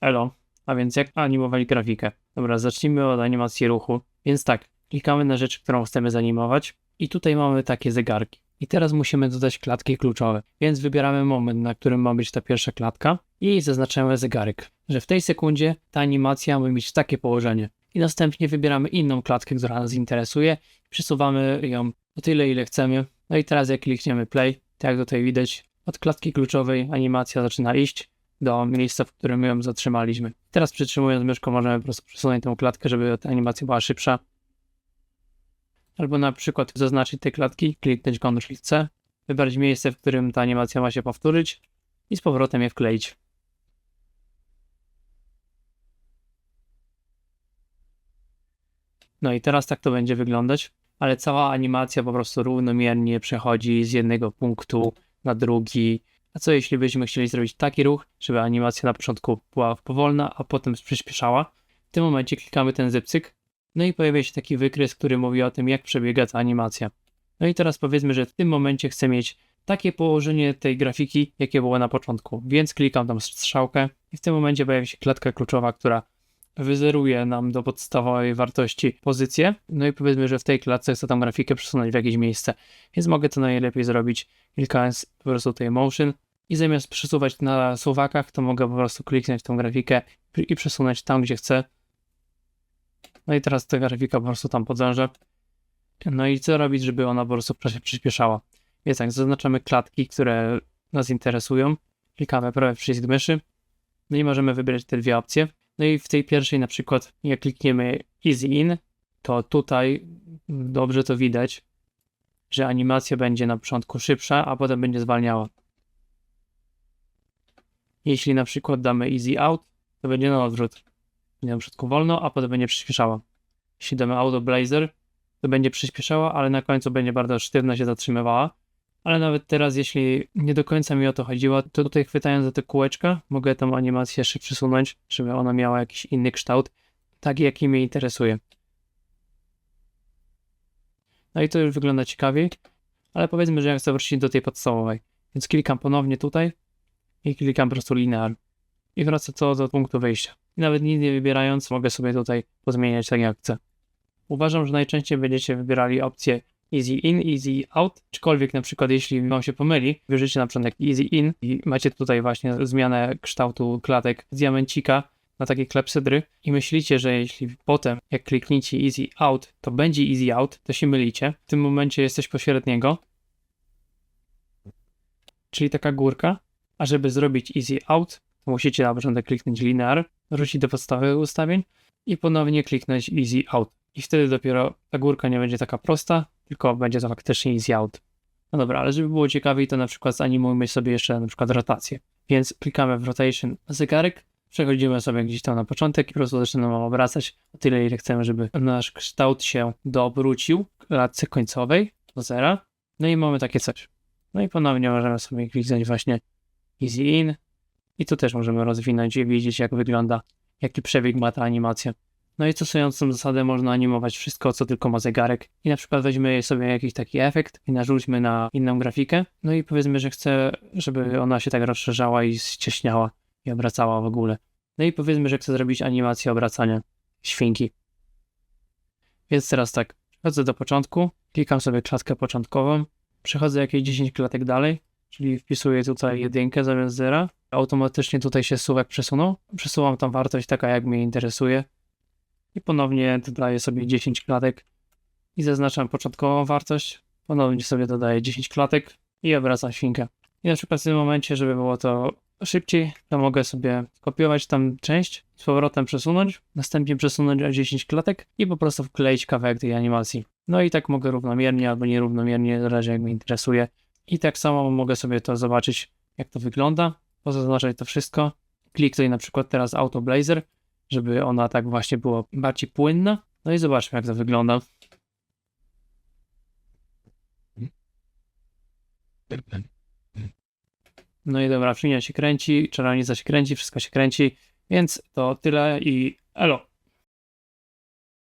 Elo. A więc jak animować grafikę? Dobra, zacznijmy od animacji ruchu. Więc tak, klikamy na rzecz, którą chcemy zanimować i tutaj mamy takie zegarki. I teraz musimy dodać klatki kluczowe, więc wybieramy moment, na którym ma być ta pierwsza klatka i zaznaczamy zegarek, że w tej sekundzie ta animacja ma mieć takie położenie. I następnie wybieramy inną klatkę, która nas interesuje przesuwamy ją o tyle, ile chcemy. No i teraz jak klikniemy play, tak jak tutaj widać, od klatki kluczowej animacja zaczyna iść do miejsca, w którym ją zatrzymaliśmy. Teraz przytrzymując myszką możemy po prostu przesunąć tę klatkę, żeby ta animacja była szybsza. Albo na przykład zaznaczyć te klatki, kliknąć Ctrl-C, wybrać miejsce, w którym ta animacja ma się powtórzyć i z powrotem je wkleić. No i teraz tak to będzie wyglądać, ale cała animacja po prostu równomiernie przechodzi z jednego punktu na drugi. A co jeśli byśmy chcieli zrobić taki ruch, żeby animacja na początku była powolna, a potem przyspieszała? W tym momencie klikamy ten zepcyk, no i pojawia się taki wykres, który mówi o tym, jak przebiega ta animacja. No i teraz powiedzmy, że w tym momencie chcę mieć takie położenie tej grafiki, jakie było na początku, więc klikam tam strzałkę i w tym momencie pojawia się klatka kluczowa, która wyzeruje nam do podstawowej wartości pozycję. No i powiedzmy, że w tej klatce chcę tam grafikę przesunąć w jakieś miejsce, więc mogę to najlepiej zrobić klikając po prostu tutaj motion i zamiast przesuwać na suwakach, to mogę po prostu kliknąć tą grafikę i przesunąć tam, gdzie chcę. No i teraz ta grafika po prostu tam podąża. No i co robić, żeby ona po prostu się przyspieszała? Więc tak, zaznaczamy klatki, które nas interesują. Klikamy prawy przycisk myszy. No i możemy wybrać te dwie opcje. No i w tej pierwszej na przykład jak klikniemy Easy In, to tutaj dobrze to widać, że animacja będzie na początku szybsza, a potem będzie zwalniała. Jeśli na przykład damy Easy Out, to będzie na odwrót. Będzie na początku wolno, a potem będzie przyspieszała. Jeśli damy Auto Blazer, to będzie przyspieszała, ale na końcu będzie bardzo sztywno się zatrzymywała. Ale nawet teraz, jeśli nie do końca mi o to chodziło, to tutaj chwytając za te kółeczka, mogę tą animację jeszcze przesunąć, żeby ona miała jakiś inny kształt, taki jaki mnie interesuje. No i to już wygląda ciekawiej, ale powiedzmy, że ja chcę wrócić do tej podstawowej. Więc klikam ponownie tutaj i klikam po prostu linear. I wraca to do punktu wyjścia. I nawet nic nie wybierając, mogę sobie tutaj pozmieniać tak jak chcę. Uważam, że najczęściej będziecie wybierali opcję easy in, easy out, aczkolwiek na przykład jeśli wam się pomyli, wierzycie na przykład jak easy in i macie tutaj właśnie zmianę kształtu klatek z diamencika na takie klepsydry i myślicie, że jeśli potem jak klikniecie easy out, to będzie easy out, to się mylicie. W tym momencie jest coś pośredniego, czyli taka górka, a żeby zrobić easy out, to musicie na początek kliknąć linear, wrócić do podstawowych ustawień i ponownie kliknąć easy out. I wtedy dopiero ta górka nie będzie taka prosta, tylko będzie to faktycznie easy out. No dobra, ale żeby było ciekawiej, to na przykład zanimujmy sobie jeszcze na przykład rotację. Więc klikamy w rotation zegarek, przechodzimy sobie gdzieś tam na początek i po prostu zaczynamy obracać o tyle, ile chcemy, żeby nasz kształt się doobrócił w klatce końcowej do zera. No i mamy takie coś. No i ponownie możemy sobie kliknąć właśnie easy in i tu też możemy rozwinąć i widzieć jak wygląda, jaki przebieg ma ta animacja. No i stosując zasadę można animować wszystko, co tylko ma zegarek. I na przykład weźmy sobie jakiś taki efekt i narzućmy na inną grafikę. No i powiedzmy, że chcę, żeby ona się tak rozszerzała i ścieśniała i obracała w ogóle. No i powiedzmy, że chcę zrobić animację obracania świnki. Więc teraz tak, przechodzę do początku, klikam sobie klatkę początkową, przechodzę jakieś 10 klatek dalej, czyli wpisuję tutaj jedynkę zamiast zera. Automatycznie tutaj się suwek przesunął. Przesuwam tam wartość taka, jak mnie interesuje i ponownie dodaję sobie 10 klatek i zaznaczam początkową wartość, ponownie sobie dodaję 10 klatek i obracam świnkę. I na przykład w tym momencie, żeby było to szybciej, to mogę sobie kopiować tam część, z powrotem przesunąć, następnie przesunąć o 10 klatek i po prostu wkleić kawałek tej animacji. No i tak mogę równomiernie albo nierównomiernie, zależy jak mnie interesuje. I tak samo mogę sobie to zobaczyć, jak to wygląda, pozaznaczać to wszystko. Klik tutaj na przykład teraz Auto Blazer żeby ona tak właśnie była bardziej płynna. No i zobaczmy, jak to wygląda. No i dobra, linia się kręci, czarownica się kręci, wszystko się kręci, więc to tyle i elo.